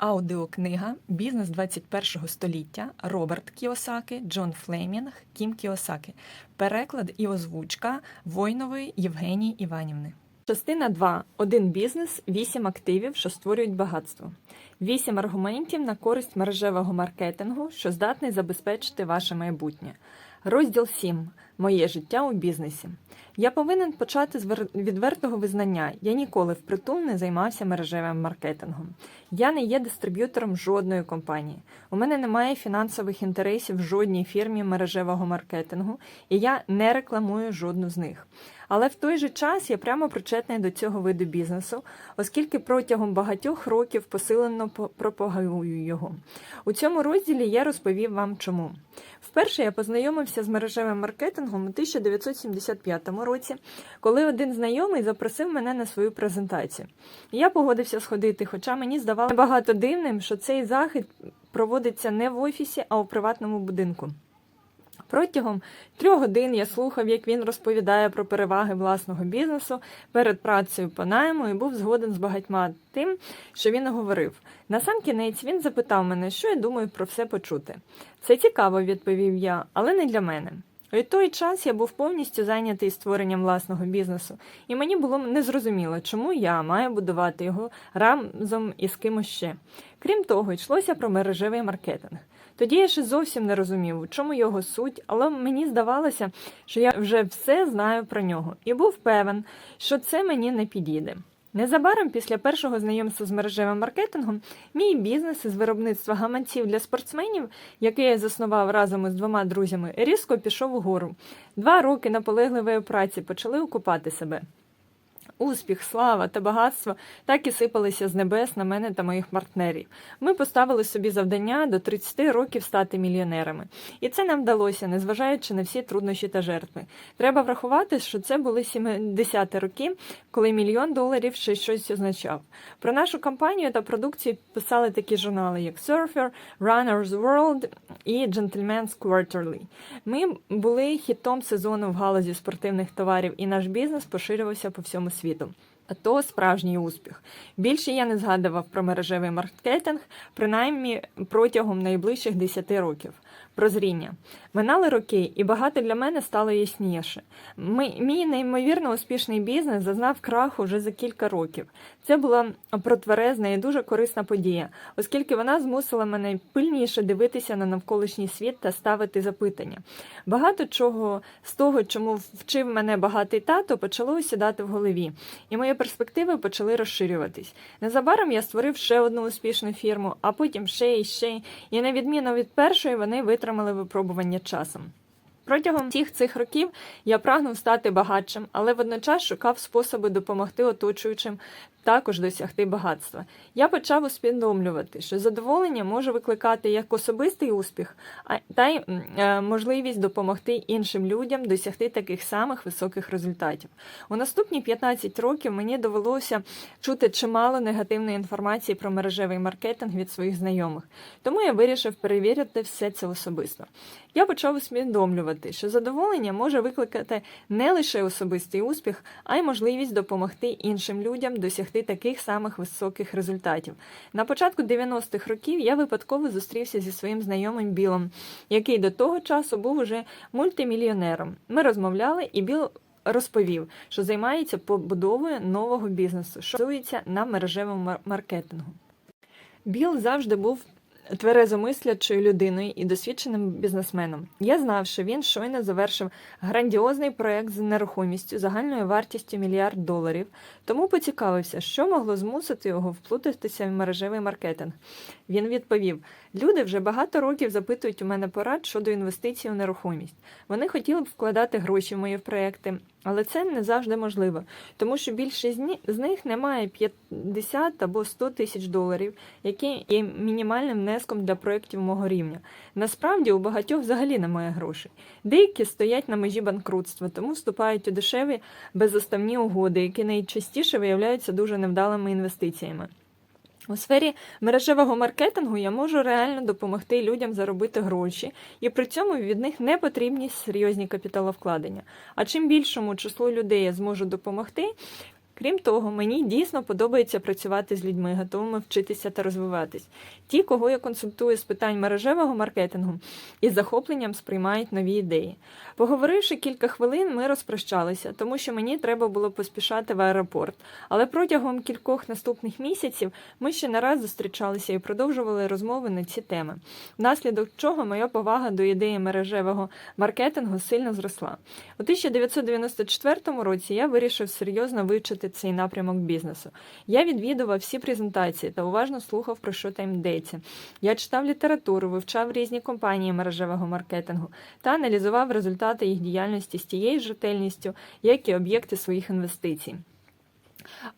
Аудіокнига Бізнес 21 століття Роберт Кіосаки, Джон Флемінг, Кім Кіосаки. Переклад і озвучка Войнової Євгенії Іванівни. Частина 2. Один бізнес, 8 активів, що створюють багатство. 8 аргументів на користь мережевого маркетингу, що здатний забезпечити ваше майбутнє. Розділ 7. Моє життя у бізнесі. Я повинен почати з вер- відвертого визнання. Я ніколи впритул не займався мережевим маркетингом. Я не є дистриб'ютором жодної компанії. У мене немає фінансових інтересів в жодній фірмі мережевого маркетингу, і я не рекламую жодну з них. Але в той же час я прямо причетний до цього виду бізнесу, оскільки протягом багатьох років посилено пропагую його. У цьому розділі я розповів вам чому. Вперше я познайомився з мережевим маркетингом у 1975 році, коли один знайомий запросив мене на свою презентацію. Я погодився сходити, хоча мені здавалося багато дивним, що цей захід проводиться не в офісі, а у приватному будинку. Протягом трьох годин я слухав, як він розповідає про переваги власного бізнесу перед працею по найму і був згоден з багатьма тим, що він говорив. На сам кінець він запитав мене, що я думаю про все почути. Це цікаво, відповів я, але не для мене. У той час я був повністю зайнятий створенням власного бізнесу, і мені було незрозуміло, чому я маю будувати його разом із кимось ще. Крім того, йшлося про мережевий маркетинг. Тоді я ще зовсім не розумів, у чому його суть, але мені здавалося, що я вже все знаю про нього, і був певен, що це мені не підійде. Незабаром після першого знайомства з мережевим маркетингом мій бізнес із виробництва гаманців для спортсменів, який я заснував разом із двома друзями, різко пішов угору. Два роки наполегливої праці почали окупати себе. Успіх, слава та багатство так і сипалися з небес на мене та моїх партнерів. Ми поставили собі завдання до 30 років стати мільйонерами. І це нам вдалося, незважаючи на всі труднощі та жертви. Треба врахувати, що це були 70-ті роки, коли мільйон доларів ще щось означав. Про нашу компанію та продукцію писали такі журнали, як Surfer, Runner's World і Gentleman's Quarterly. Ми були хітом сезону в галузі спортивних товарів, і наш бізнес поширювався по всьому світу. А то справжній успіх. Більше я не згадував про мережевий маркетинг, принаймні протягом найближчих 10 років. Прозріння. Минали роки, і багато для мене стало ясніше. Мій неймовірно успішний бізнес зазнав краху вже за кілька років. Це була протверезна і дуже корисна подія, оскільки вона змусила мене пильніше дивитися на навколишній світ та ставити запитання. Багато чого з того, чому вчив мене багатий тато, почало осідати в голові, і мої перспективи почали розширюватись. Незабаром я створив ще одну успішну фірму, а потім ще і ще, і на відміну від першої, вони витримали випробування часом. Протягом всіх цих років я прагнув стати багатшим, але водночас шукав способи допомогти оточуючим також досягти багатства. Я почав усвідомлювати, що задоволення може викликати як особистий успіх, а та й е, можливість допомогти іншим людям досягти таких самих високих результатів. У наступні 15 років мені довелося чути чимало негативної інформації про мережевий маркетинг від своїх знайомих, тому я вирішив перевірити все це особисто. Я почав усвідомлювати, що задоволення може викликати не лише особистий успіх, а й можливість допомогти іншим людям досягти таких самих високих результатів. На початку 90-х років я випадково зустрівся зі своїм знайомим Білом, який до того часу був уже мультимільйонером. Ми розмовляли, і Біл розповів, що займається побудовою нового бізнесу, що базується на мережевому маркетингу. Біл завжди був тверезомислячою людиною і досвідченим бізнесменом. Я знав, що він щойно завершив грандіозний проект з нерухомістю загальною вартістю мільярд доларів, тому поцікавився, що могло змусити його вплутатися в мережевий маркетинг. Він відповів: люди вже багато років запитують у мене порад щодо інвестицій у нерухомість. Вони хотіли б вкладати гроші в мої проекти, але це не завжди можливо, тому що більшість з них не має 50 або 100 тисяч доларів, які є мінімальним внеском для проєктів мого рівня. Насправді у багатьох взагалі немає грошей. Деякі стоять на межі банкрутства, тому вступають у дешеві беззаставні угоди, які найчастіше виявляються дуже невдалими інвестиціями. У сфері мережевого маркетингу я можу реально допомогти людям заробити гроші, і при цьому від них не потрібні серйозні капіталовкладення. А чим більшому числу людей я зможу допомогти, Крім того, мені дійсно подобається працювати з людьми, готовими вчитися та розвиватись. Ті, кого я консультую з питань мережевого маркетингу, із захопленням сприймають нові ідеї. Поговоривши кілька хвилин, ми розпрощалися, тому що мені треба було поспішати в аеропорт. Але протягом кількох наступних місяців ми ще не раз зустрічалися і продовжували розмови на ці теми, внаслідок чого моя повага до ідеї мережевого маркетингу сильно зросла. У 1994 році я вирішив серйозно вивчити цей напрямок бізнесу. Я відвідував всі презентації та уважно слухав, про що там йдеться. Я читав літературу, вивчав різні компанії мережевого маркетингу та аналізував результати їх діяльності з тією ж ретельністю, як і об'єкти своїх інвестицій.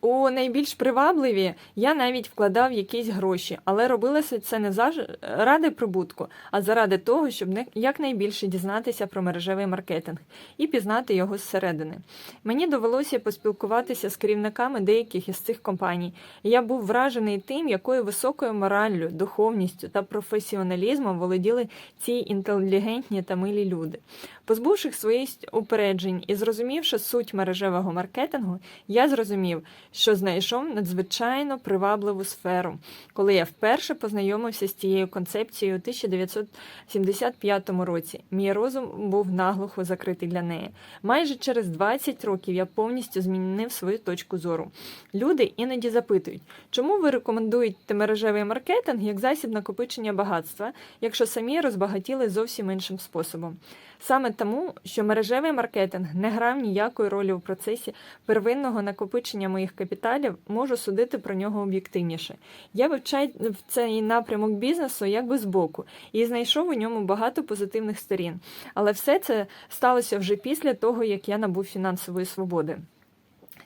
У найбільш привабливі я навіть вкладав якісь гроші, але робилося це не заради прибутку, а заради того, щоб якнайбільше дізнатися про мережевий маркетинг і пізнати його зсередини. Мені довелося поспілкуватися з керівниками деяких із цих компаній, і я був вражений тим, якою високою мораллю, духовністю та професіоналізмом володіли ці інтелігентні та милі люди. Позбувшись своїх упереджень і зрозумівши суть мережевого маркетингу, я зрозумів, що знайшов надзвичайно привабливу сферу, коли я вперше познайомився з цією концепцією у 1975 році. Мій розум був наглухо закритий для неї. Майже через 20 років я повністю змінив свою точку зору. Люди іноді запитують, чому ви рекомендуєте мережевий маркетинг як засіб накопичення багатства, якщо самі розбагатіли зовсім іншим способом. Саме тому, що мережевий маркетинг не грав ніякої ролі у процесі первинного накопичення моїх капіталів, можу судити про нього об'єктивніше. Я вивчаю цей напрямок бізнесу якби збоку і знайшов у ньому багато позитивних сторін. Але все це сталося вже після того, як я набув фінансової свободи.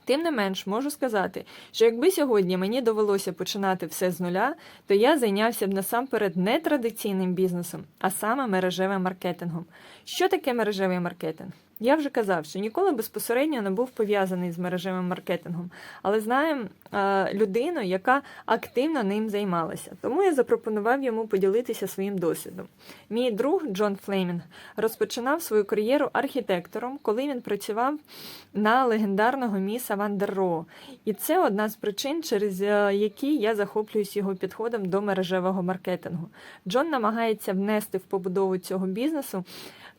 Тим не менш, можу сказати, що якби сьогодні мені довелося починати все з нуля, то я зайнявся б насамперед не традиційним бізнесом, а саме мережевим маркетингом. Що таке мережевий маркетинг? Я вже казав, що ніколи безпосередньо не був пов'язаний з мережевим маркетингом, але знаю е, людину, яка активно ним займалася. Тому я запропонував йому поділитися своїм досвідом. Мій друг Джон Флеймінг розпочинав свою кар'єру архітектором, коли він працював на легендарного міса Вандерро. І це одна з причин, через е, які я захоплююсь його підходом до мережевого маркетингу. Джон намагається внести в побудову цього бізнесу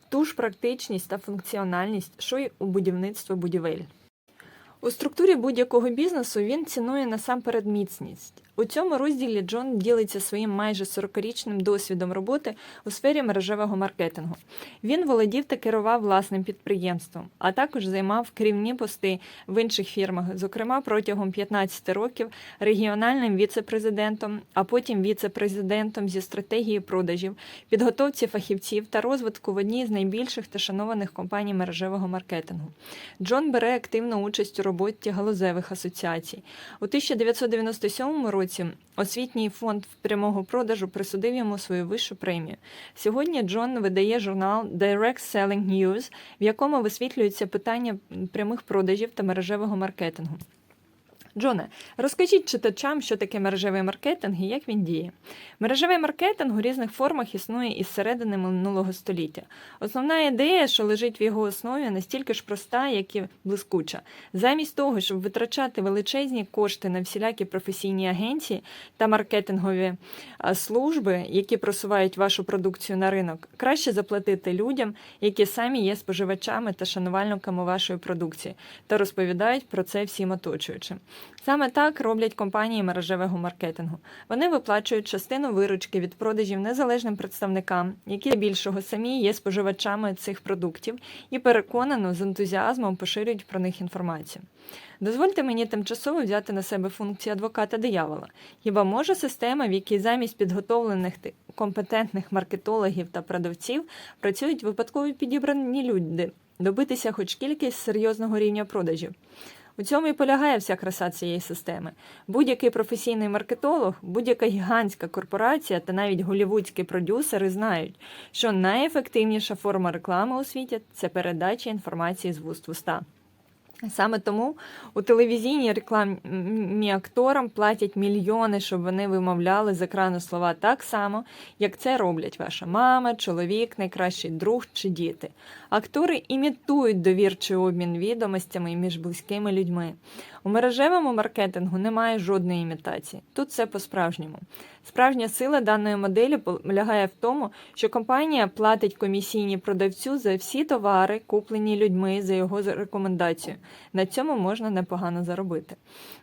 ту ж практичність та функціональність, що й у будівництві будівель. У структурі будь-якого бізнесу він цінує насамперед міцність. У цьому розділі Джон ділиться своїм майже 40-річним досвідом роботи у сфері мережевого маркетингу. Він володів та керував власним підприємством, а також займав керівні пости в інших фірмах, зокрема протягом 15 років регіональним віце-президентом, а потім віце-президентом зі стратегії продажів, підготовці фахівців та розвитку в одній з найбільших та шанованих компаній мережевого маркетингу. Джон бере активну участь у роботі галузевих асоціацій. У 1997 році освітній фонд прямого продажу присудив йому свою вищу премію. Сьогодні Джон видає журнал Direct Selling News, в якому висвітлюються питання прямих продажів та мережевого маркетингу. Джоне, розкажіть читачам, що таке мережевий маркетинг і як він діє. Мережевий маркетинг у різних формах існує із середини минулого століття. Основна ідея, що лежить в його основі, настільки ж проста, як і блискуча. Замість того, щоб витрачати величезні кошти на всілякі професійні агенції та маркетингові служби, які просувають вашу продукцію на ринок, краще заплатити людям, які самі є споживачами та шанувальниками вашої продукції, та розповідають про це всім оточуючим. Саме так роблять компанії мережевого маркетингу. Вони виплачують частину виручки від продажів незалежним представникам, які більшого самі є споживачами цих продуктів, і переконано з ентузіазмом поширюють про них інформацію. Дозвольте мені тимчасово взяти на себе функції адвоката диявола. Хіба може система, в якій замість підготовлених компетентних маркетологів та продавців працюють випадково підібрані люди, добитися хоч кількість серйозного рівня продажів? У цьому і полягає вся краса цієї системи. Будь-який професійний маркетолог, будь-яка гігантська корпорація та навіть голівудські продюсери знають, що найефективніша форма реклами у світі це передача інформації з вуст в уста. Саме тому у телевізійній рекламі акторам платять мільйони, щоб вони вимовляли з екрану слова так само, як це роблять ваша мама, чоловік, найкращий друг чи діти. Актори імітують довірчий обмін відомостями між близькими людьми. У мережевому маркетингу немає жодної імітації. Тут все по-справжньому. Справжня сила даної моделі полягає в тому, що компанія платить комісійні продавцю за всі товари, куплені людьми за його рекомендацією. На цьому можна непогано заробити.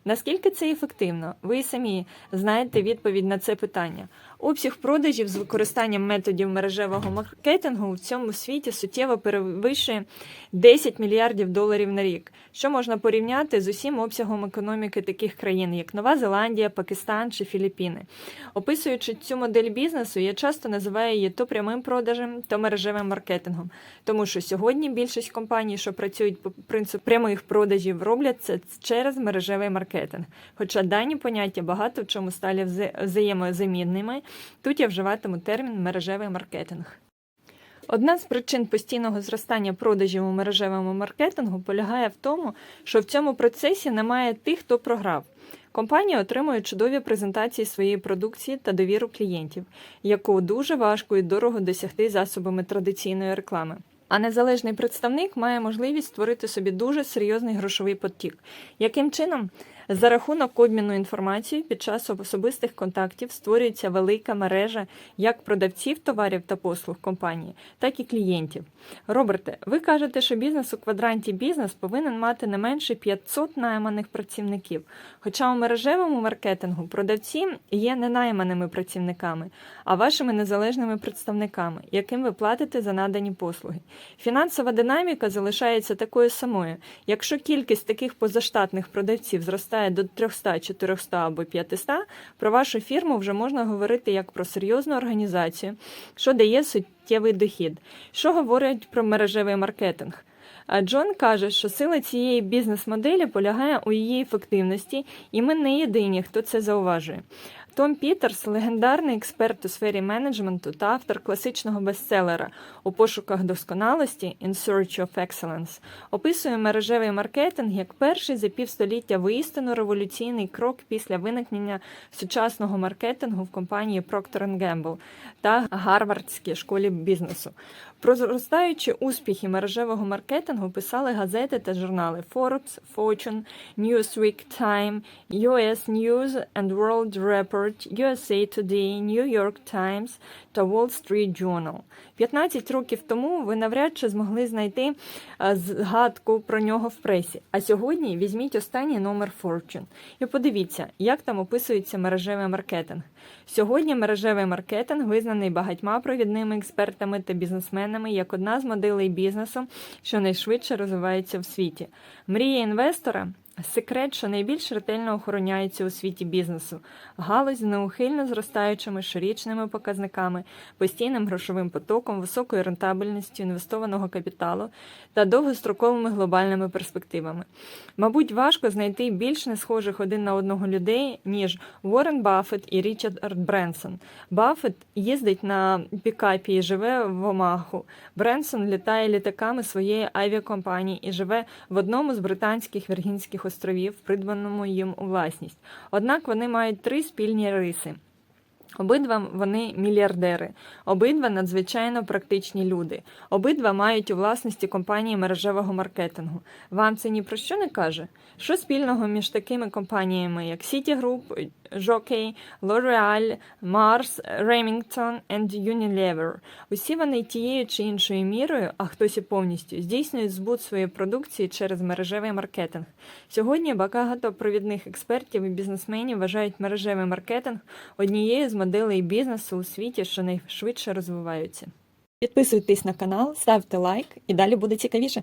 Наскільки це ефективно? Ви самі знаєте відповідь на це питання. Обсяг продажів з використанням методів мережевого маркетингу в цьому світі суттєво перевищує 10 мільярдів доларів на рік, що можна порівняти з усім обсягом економіки таких країн, як Нова Зеландія, Пакистан чи Філіппіни. Описуючи цю модель бізнесу, я часто називаю її то прямим продажем, то мережевим маркетингом, тому що сьогодні більшість компаній, що працюють по принципу прямих продажів, роблять це через мережевий маркетинг. Хоча дані поняття багато в чому стали взаємозамінними, тут я вживатиму термін мережевий маркетинг. Одна з причин постійного зростання продажів у мережевому маркетингу полягає в тому, що в цьому процесі немає тих, хто програв. Компанія отримує чудові презентації своєї продукції та довіру клієнтів, яку дуже важко і дорого досягти засобами традиційної реклами. А незалежний представник має можливість створити собі дуже серйозний грошовий потік. Яким чином? За рахунок обміну інформацією під час особистих контактів створюється велика мережа як продавців товарів та послуг компанії, так і клієнтів. Роберте, ви кажете, що бізнес у квадранті бізнес повинен мати не менше 500 найманих працівників. Хоча у мережевому маркетингу продавці є не найманими працівниками, а вашими незалежними представниками, яким ви платите за надані послуги. Фінансова динаміка залишається такою самою. Якщо кількість таких позаштатних продавців зростає до 300, 400 або 500, про вашу фірму вже можна говорити як про серйозну організацію, що дає суттєвий дохід. Що говорять про мережевий маркетинг? А Джон каже, що сила цієї бізнес-моделі полягає у її ефективності, і ми не єдині, хто це зауважує. Том Пітерс, легендарний експерт у сфері менеджменту та автор класичного бестселера у пошуках досконалості «In Search of Excellence», описує мережевий маркетинг як перший за півстоліття воістину революційний крок після виникнення сучасного маркетингу в компанії Procter Gamble та Гарвардській школі бізнесу. Про зростаючі успіхи мережевого маркетингу писали газети та журнали Forbes, Fortune, Newsweek, Time, US News and World Report, USA Today, New York Times та Wall Street Journal. 15 років тому ви навряд чи змогли знайти е, згадку про нього в пресі. А сьогодні візьміть останній номер Fortune і подивіться, як там описується мережевий маркетинг. Сьогодні мережевий маркетинг визнаний багатьма провідними експертами та бізнесменами як одна з моделей бізнесу, що найшвидше розвивається в світі. Мрія інвестора. Секрет, що найбільш ретельно охороняється у світі бізнесу, галузь з неухильно зростаючими щорічними показниками, постійним грошовим потоком, високою рентабельністю інвестованого капіталу та довгостроковими глобальними перспективами. Мабуть, важко знайти більш не схожих один на одного людей, ніж Уоррен Баффет і Річард Бренсон. Баффет їздить на пікапі і живе в Омаху. Бренсон літає літаками своєї авіакомпанії і живе в одному з британських віргінських островів, придбаному їм у власність. Однак вони мають три спільні риси. Обидва вони мільярдери, обидва надзвичайно практичні люди, обидва мають у власності компанії мережевого маркетингу. Вам це ні про що не каже? Що спільного між такими компаніями, як Citigroup, Jockey, L'Oreal, Mars, Remington and Unilever? Усі вони тією чи іншою мірою, а хтось і повністю, здійснюють збут своєї продукції через мережевий маркетинг. Сьогодні багато провідних експертів і бізнесменів вважають мережевий маркетинг однією з моделей бізнесу у світі, що найшвидше розвиваються. Підписуйтесь на канал, ставте лайк і далі буде цікавіше.